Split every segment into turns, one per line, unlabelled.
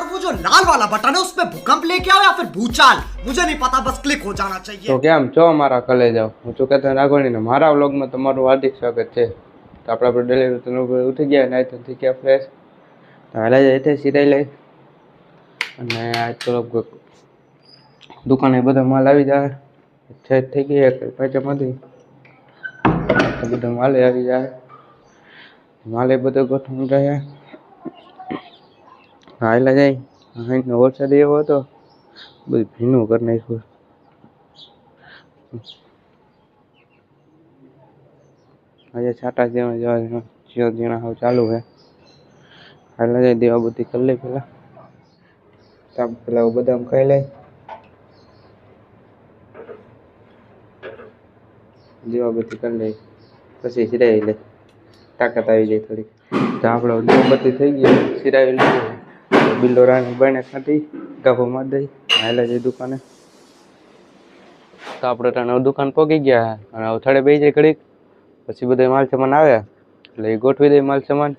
और वो जो लाल वाला बटन है उसमें भूकंप लेके आओ या फिर भूचाल मुझे नहीं पता बस क्लिक हो जाना चाहिए
તો કેમ છો મારા કલે જાઓ હું છું કેતન રાઘવણી ને મારા વ્લોગમાં તમારું હાર્દિક સ્વાગત છે તો આપણે આપણે ડેલી રૂટીન ઉપર ઉઠી ગયા નાઈ તો થઈ ગયા ફ્રેશ તો હાલે જાય સિરાઈ લઈ અને આજ તો દુકાને બધા માલ આવી જાય છે થઈ ગઈ એક પાંચમાંથી તો બધો માલે આવી જાય માલે બધો ગોઠવણ રહે હાલા જાય અહીંનો વરસાદ એવો હતો, બધું ભીનું કરી નાખ્યું. આજે છાટા જેવા જેવા, જીઓ જીણા હાવ ચાલુ છે. હાલા જાય દેવા બધી કરી લઈ પેલા. તાપ પેલા બદામ ખાઈ લઈ દેવા બધી કરી લઈ પછી સિરાવી લે. તાકાત આવી જાય થોડી તો આપણે દેવા બધી થઈ ગઈ સિરાવી લીધી. બિલ્લો રાણી બને ખાતી ગાભો મારી દઈ હાલે જઈ દુકાને. તો આપણે ત્યાં દુકાન પહોંચી ગયા અને અવથાડે બે જાય ઘડીક. પછી બધા માલ સામાન આવે એટલે એ ગોઠવી દે માલ સામાન.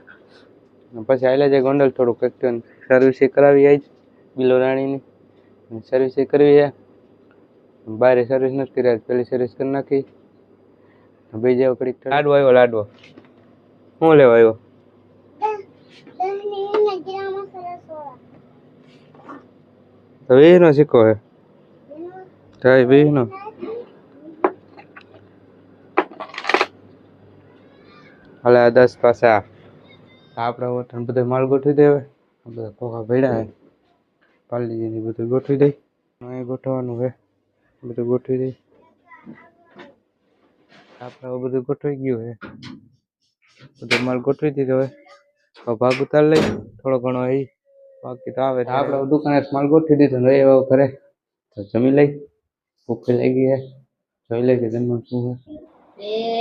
પછી આવેલા જાય ગોંડલ થોડુંક કંઈક સર્વિસ કરાવી આવી બિલો રાણીની. સર્વિસ કરવી છે બારે સર્વિસ નથી કરી પેલી સર્વિસ કરી નાખી. બે જાવ ઘડીક લાડવો આવ્યો લાડવો. શું લેવા આવ્યો? તો એનો સિક્કો હે. તાઈ વીનો હાલે આ દસ પાછા. આપણા વતન બધે માલ ગોઠવી દે હવે. આ બધા ખોખા ભેડા હે. પાલીજીની બધું ગોઠવી દઈ અહીં ગોઠવવાનું હે. બધું ગોઠવી દઈ આપણે બધું ગોઠવી ગયું હે. બધો માલ ગોઠવી દીધો હવે ભાગ ઉતાર લઈ. થોડો ઘણો એ બાકી તો આવે આપણે દુકાને માલ ગોઠવી દીધો. ને એવો ઘરે. તો જમી લઈ. ભૂખ લાગી હે. જોઈ લઈ કે જમવાનું શું હે.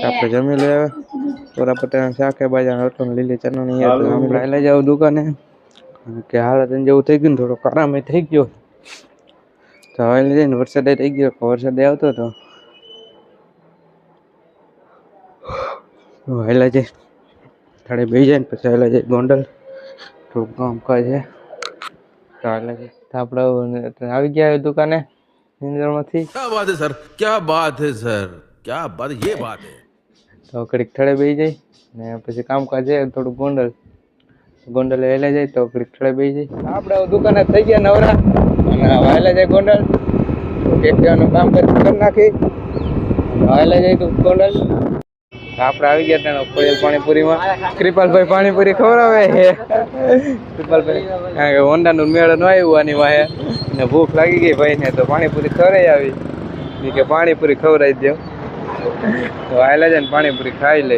આપણે જમી લઈએ આવે પૂરા પટેલ શાકે બાજા રોટલો લીલી ચટણી ની તો લઈ જાવ દુકાને. કે હાલત એને જેવું થઈ ગયું ને થોડો આરામ થઈ ગયો તો હવે લઈ જઈને વરસાદ થઈ ગયો. વરસાદ આવતો હતો. હેલા જાય થાળે બેસી જાય ને પછી હેલા જાય ગોંડલ. થોડુંક કામ કાજ છે હેલા આપણે આવી ગયા દુકાને નિંદરમાંથી
ક્યાં વાત છે સર? ક્યાં વાત છે સર? ક્યાં વાત યે વાત હે.
તો કડીક થળે બેહી જાય ને પછી કામકાજ છે થોડું ગોંડલ. ગોંડલ વહેલા જાય તો કડીક થડે બેહી જાય આપણે દુકાને થઈ ગયા નવરા. અને વહેલા જાય ગોંડલ. તો કામ કરી નાખી. વહેલા જાય તો ગોંડલ. આપણે આવી ગયા ત્યાં કોયલ પાણીપુરીમાં. કૃપાલભાઈ પાણીપુરી ખવડાવે છે. કૃપાલભાઈ, કારણ કે હોન્ડાનું મેળ ન આવ્યું આની વાહે. અને ભૂખ લાગી ગઈ ભાઈને, તો પાણીપુરી ખવડાવી આવી. કે પાણીપુરી ખવડાવી દો તો આવેલા છે ને પાણીપુરી ખાઈ લે.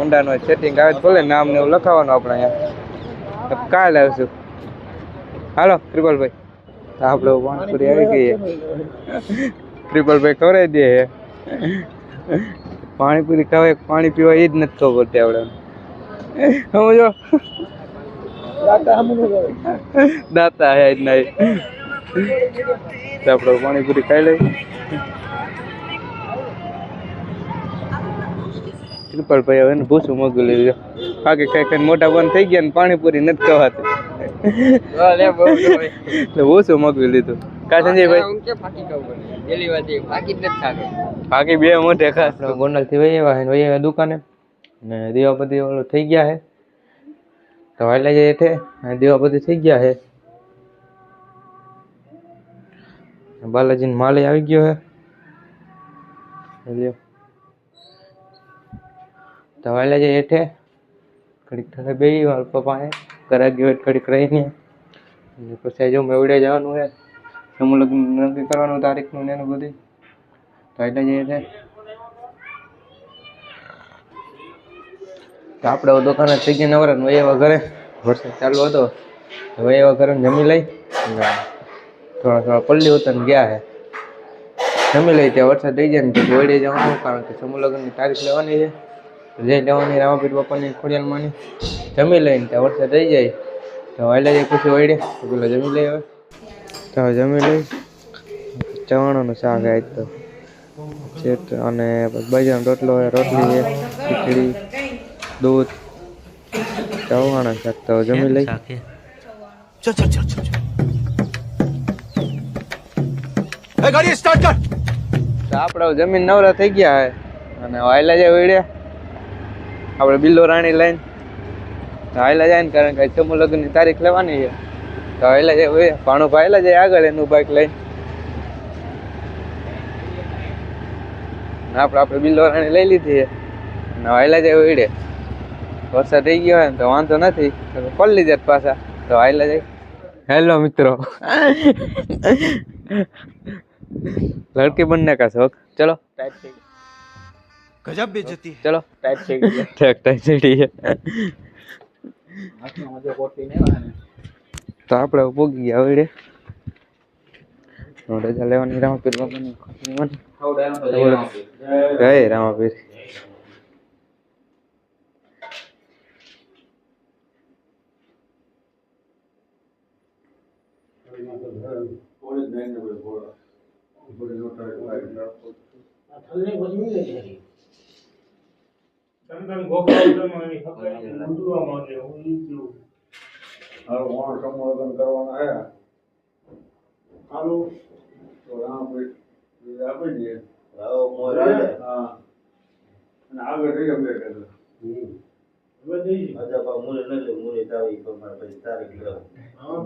ઊંડાનો સેટિંગ આવે ભલે નામ ને એવું લખાવાનું આપણે અહીંયા. કાલે આવશું. હાલો, કૃપાલભાઈ. તો આપણે પાણીપુરી આવી ગઈ છે. કૃપાલભાઈ ખવડાવી દે. પાણીપુરી ખાવા પાણી પીવા એ જ નથી ખબર પડતી આપણે સમજો? દાતા હે જ નહીં. આપણે પાણીપુરી ખાઈ લઈ કૃપાલભાઈ હવે ભૂસું મોગું લઈ લીધું બાકી કઈ કઈ મોટા બંધ થઈ ગયા ને પાણીપુરી નથી ખવાતી. ભૂસું મોગું લીધું કા સંજયભાઈ? બાકી બે મોઢે ખાસ. ગોંડલથી વહી આવ્યા છે વહી આવ્યા દુકાને. ને દીવાપતિ ઓલું થઈ ગયા છે તો જાય છે અને દીવાપતિ થઈ ગયા છે બાલાજી માલે આવી ગયો છે લ્યો. તો વાયલા જાય હેઠે કડીક ઠરે બે વાર પપ્પાએ ઘરે ગયો ઘડીક રહીને. અને પછી જો મેવડે જવાનું છે સમૂહ લગ્ન નક્કી કરવાનું તારીખનું ને એનું બધું તો એટલે જઈએ છે. તો આપણે દુકાને થઈ નવરા ને એવા ઘરે. વરસાદ ચાલુ હતો. હવે એવા ઘરે જમી લઈ. થોડા થોડા પલ્લી ઉતર ગયા છે જમી લઈ ત્યાં વરસાદ થઈ જાય ને પછી વળે જવાનું, કારણ કે સમૂહ લગ્નની તારીખ લેવાની છે. જઈ લેવાની રામાપીર બાપાની ખોડિયાલમાંની. જમી લઈને ત્યાં વરસાદ થઈ જાય. તો હાલે જાય પછી તો પેલા જમી લઈ હવે. તો જમી લઈ ચવાણાનું શાક આજ તો. ચેટ અને બજારનો રોટલો હોય રોટલી છે ખીચડી દૂધ ચવાણા શાક તો જમી લઈ ચલ આપણે જમીન નવરા થઈ ગયા હે. અને વાયલા જાય વેડ્યા આપણે બિલ્લો રાણી લઈને. હાયલા જાય ને કારણ કે ચમુ લગ્નની તારીખ લેવાની છે. તો એટલે જે ભાણુભાઈ એટલે જાય આગળ એનું બાઇક લઈને. આપણે આપણે બિલોરાણી લઈ લીધી ને હાઈલા જાય ઉડે વરસાદ થઈ ગયો હોય તો વાંધો નથી. કોલ લીધે પાછા. તો હાઈલા જાય હેલો મિત્રો. લડકી બંને કા શોખ ચલો.
ગજબ બેજતી ચલો.
ટાઈટ થઈ ગઈ. ટાઈટ થઈ ગઈ તો આપણે પોગી ગયા હવે રજા લેવાની રામાપીર બાબાની. જય રામાપીર.
એમ આપણે કે એકસો એક ઓગણી હાલે બધાને ઓગણી ને બે એકસો તાવી ઓગણી છે. જે હા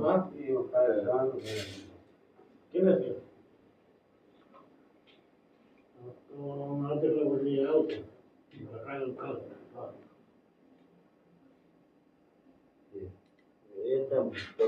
હો.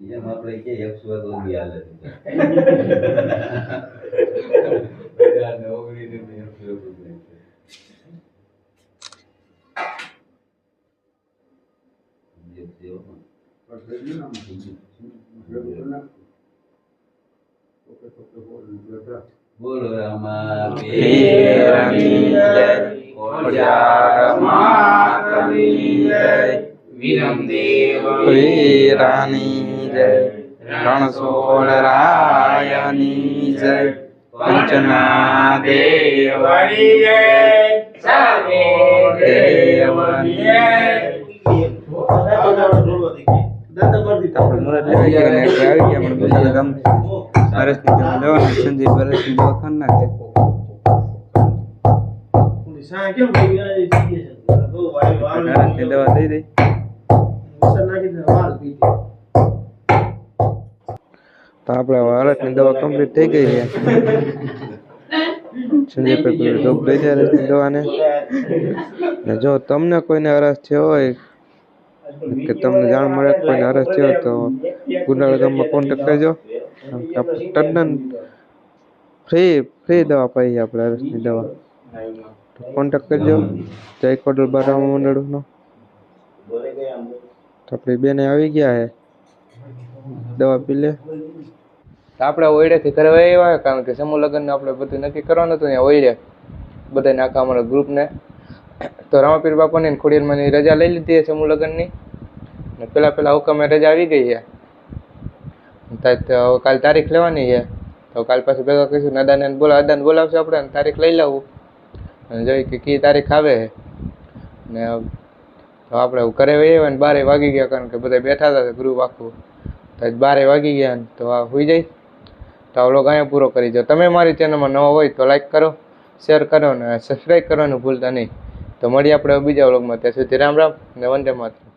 પીરની આપણે કે એક સુવા તો બી હાલે રાયની જય પંચના દેવની જય દેવની જય આપણે મુરત લેવા ગયા ને એટલે આવી ગયા પણ બધા ગામ હરેશની દવા લેવાની સંજય હરેશની દવા ખાન નાખે હરેશની દવા દઈ દઈ તો આપણે હરેશની દવા કમ્પ્લીટ થઈ ગઈ છે. સંજય પર ડોક દઈ દે દવાને. ને જો તમને કોઈને હરસ થયો હોય કે તમને જાણ મળે કોઈને હરસ થયો તો ગુંડાળ ગામમાં કોન્ટેક્ટ કરજો તદ્દન ફ્રી ફ્રી દવા પાઈએ આપણે હરસની દવા. કોન્ટેક્ટ કરજો. જય કોડલ બારામ મંડળનો. તો આપણી બેને આવી ગયા હે. દવા પી લે. આપણે ઓયડેથી ઘરે આવ્યા કારણ કે સમૂહ લગ્નને આપણે બધું નક્કી કરવાનું હતું, ત્યાં ઓયડે બધાને આખા અમારા ગ્રુપને. તો રામાપીર બાપાની ખોડિયારમાંની રજા લઈ લીધી છે સમૂહ લગ્નની. ને પહેલાં પહેલાં હુકમે રજા આવી ગઈ છે કાલ તારીખ લેવાની છે તો કાલ પાછું ભેગા કહીશું અદાને બોલા અદાને બોલાવશે આપણે તારીખ લઈ લાવું. જોઈ કે કઈ તારીખ આવે ને તો આપણે ઘરે વહી આવ્યા ને બારે વાગી ગયા કારણ કે બધા બેઠા હતા ગ્રુપ આખું. તો બારે વાગી ગયા ને તો આ હોઈ જાય. તો આ વ્લોગ અહીંયા પૂરો કરી દો. તમે મારી ચેનલમાં નવા હોય તો લાઈક કરો શેર કરો ને સબસ્ક્રાઈબ કરવાનું ભૂલતા નહીં. તો મળીએ આપણે બીજા વ્લોગમાં ત્યાં સુધી રામ રામ ને વંદે માતરમ.